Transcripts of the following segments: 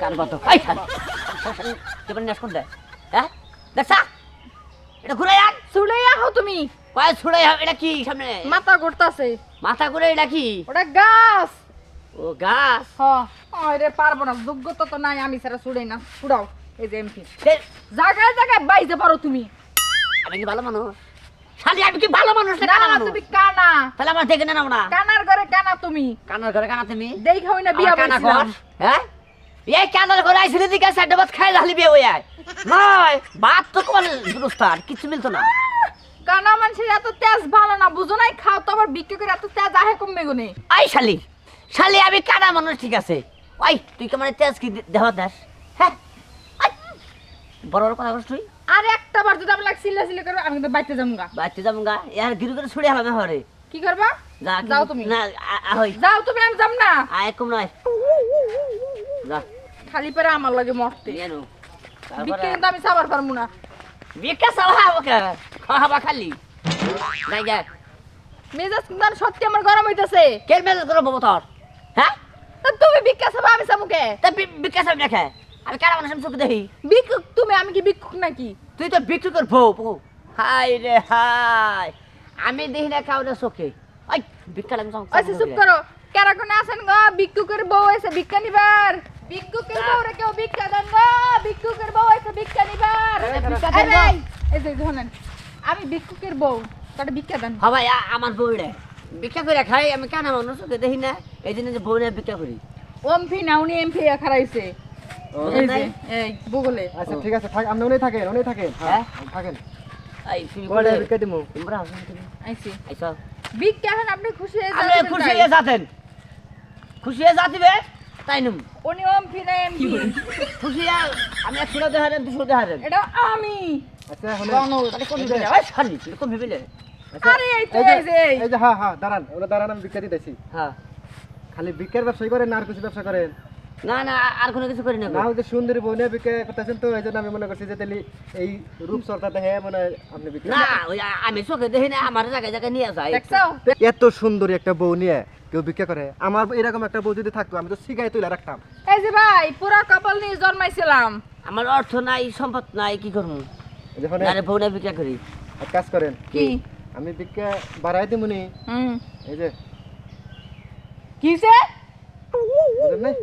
কান বন্ধ এই শাল। কেমন নেশ কোন দেয় হ্যাঁ? দেখছা এটা ঘুরে আন চুড়াইয়া হো তুমি। পায়ে ছুড়ে এটা কি সামনে? মাথা ঘুরতাছে। মাথা করে এটা কি? ওটা গাছ। ও গাছ। হ। আরে পারব না। যোগ্যতা তো নাই। আমি ছাড়া ছুড়াই না। ছুড়াও। এই যে এমপি। জায়গায় জায়গায় বাইতে পারো তুমি। আমি কি ভালো মানুষ? শালি আমি কি ভালো মানুষ না তুমি কানা। তাহলে আমার দেখে নাও না। কানার ঘরে কানা তুমি। কানার ঘরে কানা তুমি? দেখা হই না বিয়া কানা ঘর হ্যাঁ? এই কানার ঘরে আইসিলে দিকে সাইডে ভাত খাই লাহলি বিয়ে হয়ে যায় নয় ভাত তো কোন দুরস্তার কিছু মিলতো না। কানা মানুষের এত তেজ ভালো না বুঝো নাই? খাও তো আবার বিক্রি করে এত তেজ আহে কমবে গুনে আই শালি শালি আমি কানা মানুষ ঠিক আছে। ওই তুই কেমন তেজ কি দেহ দেশ? হ্যাঁ? বড় বড় কথা বলছ তুই? আর একটা বার যদি আমি লাগ সিল্লা সিল্লা করো আমি কিন্তু বাইতে যাব গা বাচ্চা যাব গা ইয়ার গিরু করে ছুড়ে হালামে হরে কি করবা? যাও তুমি। না আহই যাও তুমি আমি যাম না। আয় কম নয়। যা। খালি পেরে আমার লাগে মরতে। নিয়ে নো বিক্রি কিন্তু আমি সাবার পারব না। বিকা সালা ওকে খাওয়া খালি। যাই যা। মেজাজ কিন্তু সত্যি আমার গরম হইতেছে। কে মেল করো বাবা তোর? হ্যাঁ? তুমি বিক্কা সাবা আমি সামুকে তা বিকা সাহেব দেখে আমি কারা মানুষ চোখ দেখি। বিক্ষুক তুমি আমি কি বিক্ষুক নাকি? তুই তো বিক্রি কর বউ বউ। হাই রে হাই আমি দেখি না কাউরে চোখে। ওই বিকা লাগি আচ্ছা চুপ করো। কেরা কোনে আছেন গো? বিক্ষুকের বউ এসে ভিক্ষা নিবার। বিক্ষুকের বউ রে কেউ ভিক্ষা দেন গো? বিক্ষুকের বউ এসে ভিক্ষা নিবার। এই। ভাই, যে শোনেন আমি বিক্ষুকের বউ তাহলে ভিক্ষা দেন। হবাই আমার বউ রে। ভিক্ষা করে খাই আমি কেন মানুষ চোখে দেখি না? এই জন্য যে বউ রে ভিক্ষা করি। এমপি না উনি এমপি খারাইছে এই যে এই বগলে। আচ্ছা ঠিক আছে থাক আপনি উনি থাকেন উনি থাকেন। হ্যাঁ? হ্যাঁ? থাকেন। এই তুমি করে। বিক্রি দিমু। তোমরা আসো আইছি। আইসো ভিক্ষা এখন আপনি খুশি হয়ে আমি যাবেন খুশি হয়ে যাতেন খুশি হয়ে যাতিবে তাই নুম। উনি এমপি না এমপি খুশি আমি একশো দেখা দেন দুশো এটা আমি। আচ্ছা হলে তাহলে কোন ভেবে ওই শালি কোন ভেবে আচ্ছা, আরে এই তো এই যে এই যে এই। এই যে হ্যাঁ হ্যাঁ দাঁড়ান ওরা দাঁড়ান আমি বিক্রি দিতেছি। হ্যাঁ। খালি বিক্রির ব্যবসায়ী করেন আর কিছু ব্যবসা করেন। না না আর কোনো কিছু করি না না যে সুন্দরী বউ নিয়ে বিক্রি করতেছেন তো এই জন্য আমি মনে করছি যে তাহলে এই রূপ চর্চাতে হ্যাঁ মনে আপনি বিক্রি না ওই আমি চোখে দেখি না আমার জায়গায় জায়গায় নিয়ে যায়। দেখছ? এত সুন্দরী একটা বউ নিয়ে কেউ বিক্রি করে। আমার এরকম একটা বউ যদি থাকতো আমি তো শিখাই তুলে রাখতাম। এই যে ভাই পুরা কপাল নিয়ে জন্মাইছিলাম। আমার অর্থ নাই সম্পদ নাই কি করব? যখন আরে বউ না বিক্রি করি। এক কাজ করেন। কি? আমি বিক্রি বাড়াই দিমুনি হুম। এই যে। কিসে? বুঝলেন নাই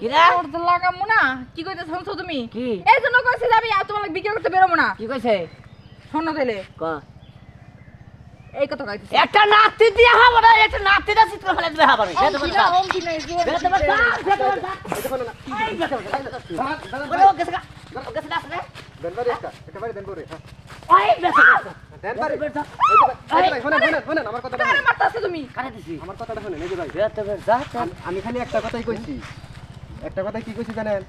কি ওর তো লাগামু না। কি কইতে শুনছো তুমি? কি? এই জন্য কইছি যে আমি আর তোমার বিক্রি করতে বেরোবো না। কি কইছে? শোনো তাহলে ক? এই কথা কইতেছি। একটা নাতি দিয়ে হবে না একটা নাতি চিত্র ফেলে দিবে হবে না না ওম কি না বলো গেছে গা গেছে আসলে। একটা একটা হ্যাঁ। ওই বেরোতে পারছা দেন বাড়ি বেরোতে এই যে ভাই, এই যে ভাই, শোনেন শোনেন শোনেন আমার কথাটা কারে তুমি কারে দিছি আমার কথাটা শোনেন এই যে ভাই। বেরোতে পারছা আমি- আমি খালি একটা কথাই কইছি। একটা কথা কি কইছি জানেন?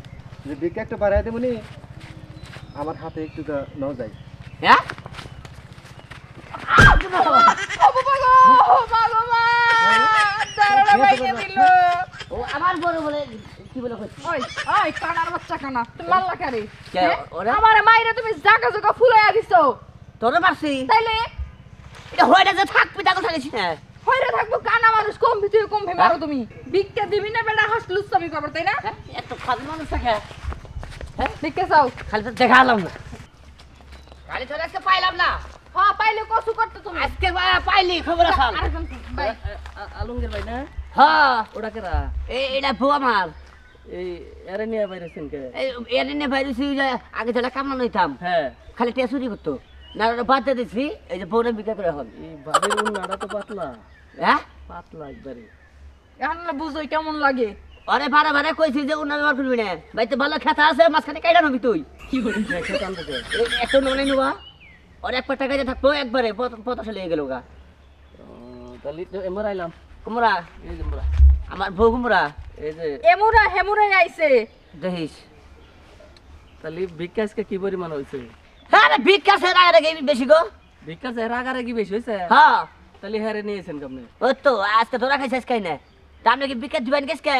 যে বিকে একটু বাড়াই দেবনি আমার হাতে একটু নাও যাই। হ্যাঁ? ও বাবা গো ও বাবা মা দাঁড়া বাইকে দিল ও আমার বড় বলে কি বলে কইছে? ওই ওই কানার বাচ্চা কানা তুমি মারলা কারে কে, হ্যাঁ? ওরা? আমারে মাইরে তুমি জাগা জাগা ফুলাইয়া দিছো। তোরে মারছি। তাইলে? এটা হয়ে যে থাকবি তাকে থাকিস না হইরে থাকব কানা মানুষ কম ভিতরে কম ভে মারো হ্যাঁ? তুমি। ভিক্ষা দিবি না বেটা হাস লুচ্ছামি করবে তাই না? হ্যাঁ এত খালি মানুষ থাকে। ভিক্ষা চাও? খালি তো দেখালাম না খালি তোর আজকে পাইলাম না। হ্যাঁ পাইলে কসু করতে তুমি। আজকে পাইলি খবর ভাই আলমগীর ভাই না? হ্যাঁ। ওটা কেরা? এটা বউ আমার। এই এরে নিয়ে বাইরেছেন কে? এই এর নিয়ে ভাইরুসি যে আগে যেটা কামনা নইতাম হ্যাঁ। খালি টিয়া চুরি করতো। না ওটা বাদ দিছি এই যে বউরে বিক্রি করে হল এই ভাবের তো পাতলা। হ্যাঁ? পাতলা একবারে। এখন কেমন লাগে। আরে ভাড়া ভাড়া কইছি যে না। ভালো খেতা আছে মাঝখানে কাইটা নবি তুই। কি একটা আর এক পাটা কাজে থাকব একবারে পতাশে লেগে গেল গা। তাহলে তো আইলাম কুমড়া। এই যে আমার বউ কুমড়া। এই যে। এমুরা হেমুরা আইছে। দেখিস। তাহলে ভিক্ষাসকে কি পরিমাণ হয়েছে হ্যাঁ রে ভিক্ষা সে রায় রেখে বেশি গো। ভিক্ষাস এর আগারে কি বেশি হয়েছে? হ্যাঁ। তাহলে হ্যারে নিয়েছেন কেমনে? ও তো আজকে তোরা খাইছিস খাই না তা আপনি কি ভিক্ষা দিবেন গেছ কে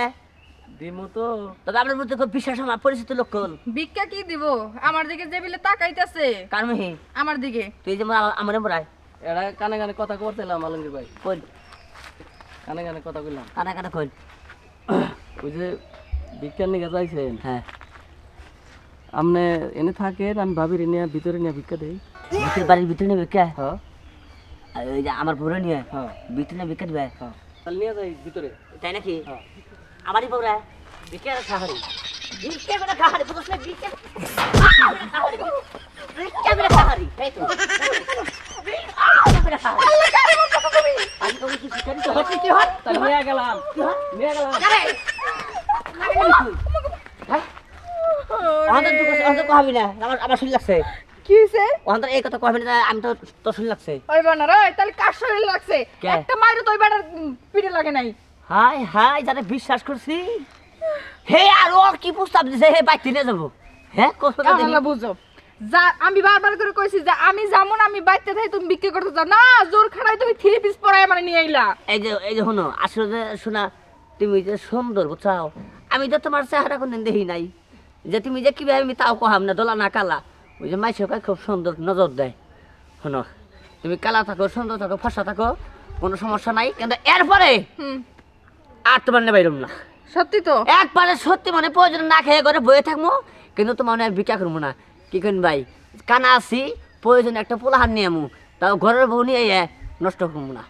দিমু তো। তবে আপনার মধ্যে খুব বিশ্বাস আমার পরিচিত লক্ষণ ভিক্ষা কি দিব? আমার দিকে যে বিলে তাকাইতাছে। কারমহি আমার দিকে। তুই যে আমার মরাই এরা কানে কানে কথা করতেলাম আলমগীর ভাই। কই? কানে কানে কথা কইলাম। কানা কানা কই? ওই যে ভিক্ষার নিয়ে যাইছেন। হ্যাঁ। আপনি এনে থাকেন আমি ভাবির নিয়ে ভিতরে নিয়ে ভিক্ষা দেই ভিতরে বাড়ির ভিতরে নেবে কে হ্যাঁ আর ওই যে আমার বউরে নিয়ে হ্যাঁ ভিতরে নেবে কে দিবে হ্যাঁ তাহলে নিয়ে যাই ভিতরে তাই নাকি হ্যাঁ আমারই বউরা বিকে খাহারি বিকে করে খাহারি বুঝছ না বিকে বিকে করে খাহারি তাই তো বিকে করে খাহারি আমি তো কিছু শিকারি তো হচ্ছে কি হয় তাহলে নিয়ে গেলাম নিয়ে গেলাম আরে হ্যাঁ আমাদের তো আমাদের কহাবি না। আমার আমার শুনি লাগছে। কি হইছে আমাদের এই কথা কহাবি না আমি তো তো শুনি লাগছে। ওই বানার ওই তাহলে কার শরীর লাগছে। একটা মাইরে তো ওই বেটার পিঠে লাগে নাই। হাই হাই যারা বিশ্বাস করছি হে আর ওর কি প্রস্তাব দিছে হে বাইক নিয়ে যাব। হ্যাঁ কষ্ট করে বুঝো। যা আমি বারবার করে কইছি যে আমি যেমন আমি বাইতে থাই তুমি বিক্রি করতে যাও না জোর খাড়াই তুমি থ্রি পিস পরায় মানে নিয়ে আইলা এই যে এই যে শোনো আসলে শোনা তুমি যে সুন্দর বুঝাও আমি তো তোমার চেহারা কোনদিন দেখি নাই। যে তুমি যে কীভাবে আমি তাও কহাম না দোলা না কালা। ওই যে মাইসে কয় খুব সুন্দর নজর দেয়। শোনো তুমি কালা থাকো সুন্দর থাকো ফসা থাকো কোনো সমস্যা নাই কিন্তু এরপরে আর তোমার নেবাইরম না। সত্যি তো? একবারে সত্যি মানে প্রয়োজন না খেয়ে করে বয়ে থাকব কিন্তু তোমার আর ভিক্ষা করব না। কি করেন ভাই? কানা আছি প্রয়োজন একটা পোলাহার নিয়ে আমু তাও ঘরের বউ নিয়ে নষ্ট করব না।